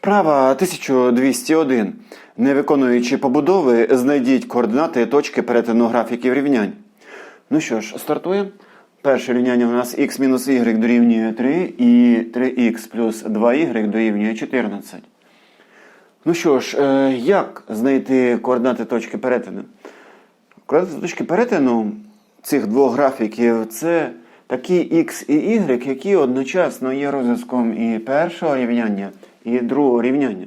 Вправа 1201. Не виконуючи побудови, знайдіть координати точки перетину графіків рівнянь. Ну що ж, стартуємо. Перше рівняння у нас x мінус y дорівнює 3 і 3x плюс 2y дорівнює 14. Ну що ж, е, як знайти координати точки перетину? Координати точки перетину цих двох графіків це такі x і y, які одночасно є розв'язком і першого рівняння, і другого рівняння.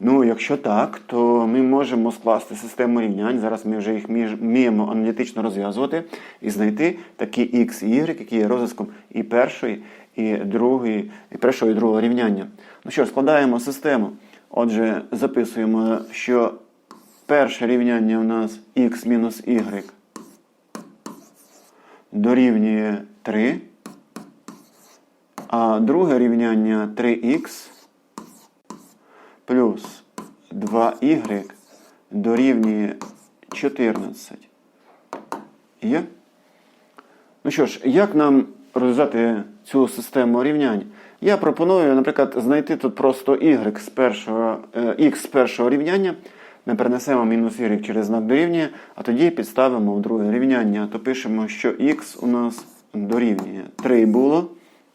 Ну, якщо так, то ми можемо скласти систему рівнянь. Зараз ми вже їх вміємо аналітично розв'язувати і знайти такі x і y, які є розв'язком і першої, і другої, і першого і другого рівняння. Ну що складаємо систему. Отже, записуємо, що перше рівняння у нас x мінус y дорівнює 3, а друге рівняння 3х плюс 2y дорівнює 14. Є? Ну що ж, як нам розв'язати цю систему рівнянь? Я пропоную, наприклад, знайти тут просто y з першого, е, x з першого рівняння. Ми перенесемо мінус y через знак дорівнює, а тоді підставимо в друге рівняння. То пишемо, що x у нас дорівнює 3 було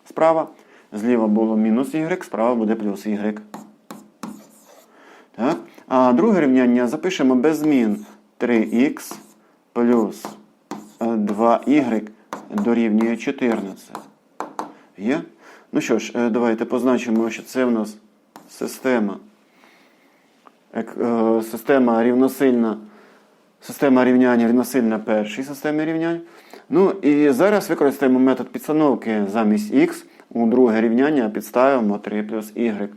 справа, зліва було мінус y, справа буде плюс y. А друге рівняння запишемо без змін 3х плюс е, 2y дорівнює 14. Є? Ну що ж, е, давайте позначимо, що це в нас система. Е, Система рівносильна. Система рівняння рівносильна першій системі рівнянь. Ну і зараз використаємо метод підстановки замість х. У друге рівняння підставимо 3 плюс y.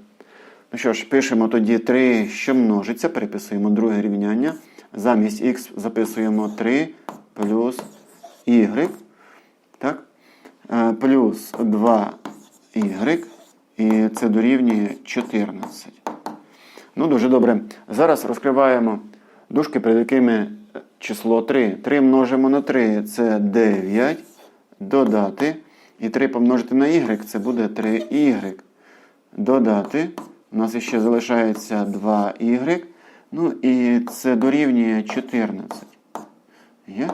Ну що ж, пишемо тоді 3, що множиться, переписуємо друге рівняння. Замість х записуємо 3 плюс y. Так? Е, Плюс 2y. І це дорівнює 14. Ну, дуже добре. Зараз розкриваємо дужки, перед якими е, число 3. 3 множимо на 3 це 9. Додати. І 3 помножити на y це буде 3y. Додати. У нас ще залишається 2y. Ну і це дорівнює 14. Є?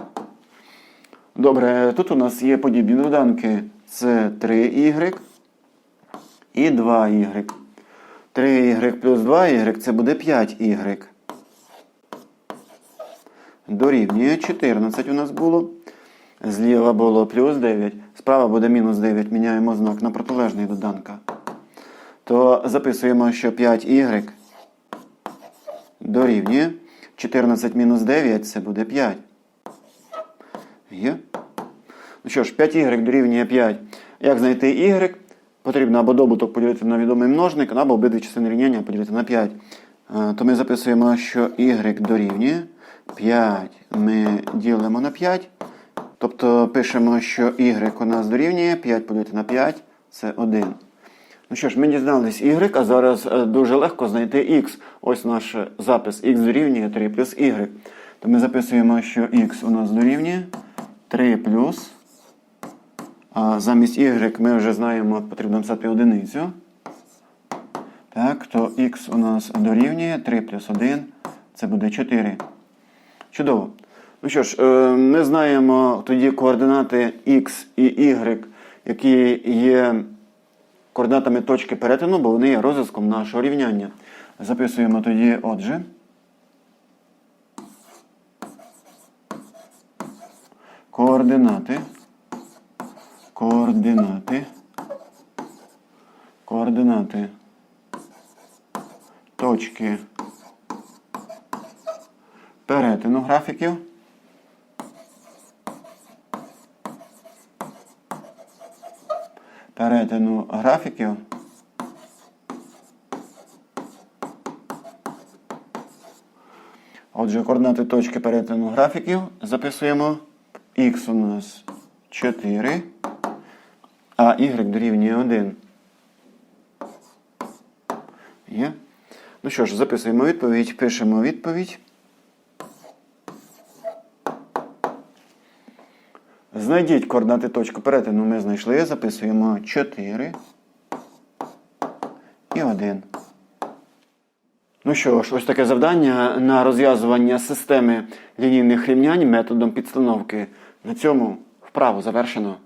Добре, тут у нас є подібні доданки. Це 3y і 2y. 3y плюс 2y це буде 5y. Дорівнює 14 у нас було. Зліва було плюс 9. Справа буде мінус 9. Міняємо знак на протилежний доданка. То записуємо, що 5y дорівнює 14 мінус 9 це буде 5. Є? Ну що ж, 5y дорівнює 5. Як знайти y? Потрібно або добуток поділити на відомий множник, або обидві частини рівняння поділити на 5. Е, То ми записуємо, що y дорівнює 5 ми ділимо на 5. Тобто пишемо, що y у нас дорівнює 5 поділити на 5 це 1. Ну що ж, ми дізнались y, а зараз е, дуже легко знайти x. Ось наш запис x дорівнює 3 плюс y. То ми записуємо, що x у нас дорівнює 3 плюс. А замість y ми вже знаємо, потрібно писати одиницю. Так, то x у нас дорівнює 3 плюс 1, це буде 4. Чудово. Ну що ж, е, ми знаємо тоді координати x і y, які є координатами точки перетину, бо вони є розв'язком нашого рівняння. Записуємо тоді, отже. Координати. Координати. Координати. Точки перетину графіків. Перетину графіків. Отже, координати точки перетину графіків записуємо. Х у нас 4, а y дорівнює 1. Є? Ну що ж, записуємо відповідь, пишемо відповідь. Знайдіть координати точки перетину. Ми знайшли. Записуємо 4 і 1. Ну що ж, ось таке завдання на розв'язування системи лінійних рівнянь методом підстановки. На цьому вправу завершено.